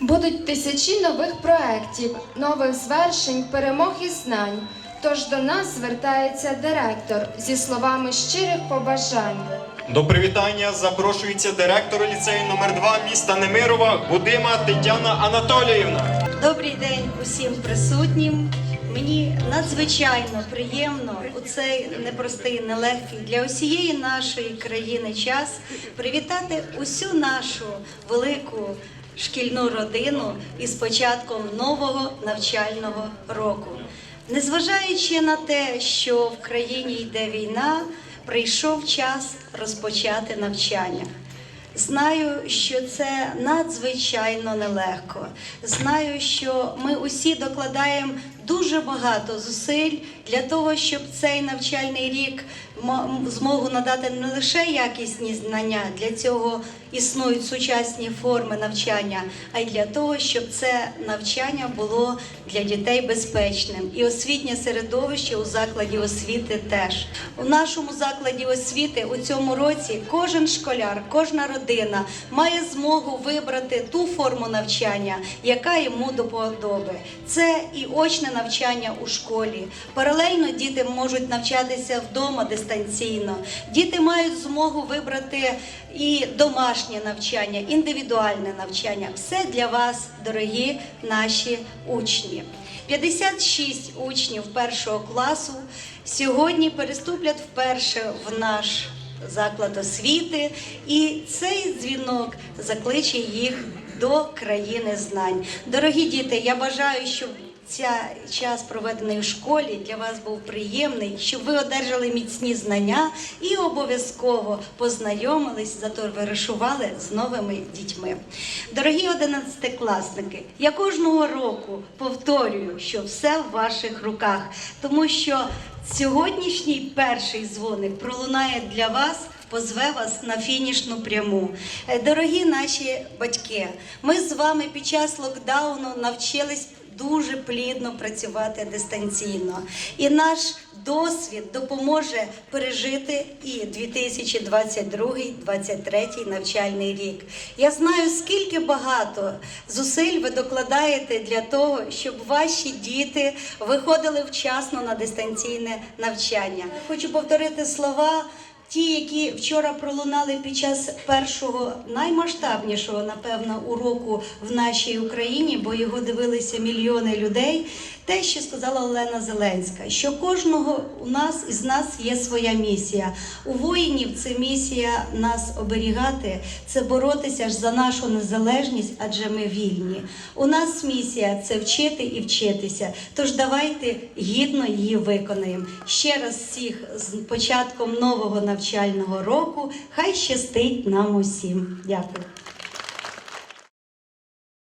Будуть тисячі нових проєктів, нових звершень, перемог і знань. Тож до нас звертається директор зі словами щирих побажань. До привітання запрошується директор ліцею номер 2 міста Немирова Гудима Тетяна Анатоліївна. Добрий день усім присутнім. Мені надзвичайно приємно у цей непростий, нелегкий для усієї нашої країни час привітати усю нашу велику шкільну родину із початком нового навчального року. Незважаючи на те, що в країні йде війна, прийшов час розпочати навчання. Знаю, що це надзвичайно нелегко. Знаю, що ми усі докладаємо дуже багато зусиль для того, щоб цей навчальний рік змогу надати не лише якісні знання, для цього існують сучасні форми навчання, а й для того, щоб це навчання було для дітей безпечним. І освітнє середовище у закладі освіти теж. У нашому закладі освіти у цьому році кожен школяр, кожна родина має змогу вибрати ту форму навчання, яка йому до подоби. Це і очне навчання у школі. Паралельно діти можуть навчатися вдома дистанційно. Діти мають змогу вибрати і домашнє навчання, індивідуальне навчання. Все для вас, дорогі наші учні. 56 учнів першого класу сьогодні переступлять вперше в наш заклад освіти, і цей дзвінок закличе їх до країни знань. Дорогі діти, я бажаю, щоб ця час проведений в школі для вас був приємний, щоб ви одержали міцні знання і обов'язково познайомились, затоваришували з новими дітьми. Дорогі одинадцятикласники, я кожного року повторюю, що все в ваших руках, тому що сьогоднішній перший дзвоник пролунає для вас. Позве вас на фінішну пряму. Е, Дорогі наші батьки, ми з вами під час локдауну навчились дуже плідно працювати дистанційно. І наш досвід допоможе пережити і 2022-2023 навчальний рік. Я знаю, скільки багато зусиль ви докладаєте для того, щоб ваші діти виходили вчасно на дистанційне навчання. Хочу повторити слова. Ті, які вчора пролунали під час першого наймасштабнішого, напевно, уроку в нашій Україні, бо його дивилися мільйони людей. Те, що сказала Олена Зеленська, що кожного у нас із нас є своя місія. У воїнів це місія нас оберігати, це боротися ж за нашу незалежність, адже ми вільні. У нас місія це вчити і вчитися. Тож давайте гідно її виконаємо. Ще раз всіх з початком нового навчального року. Хай щастить нам усім. Дякую.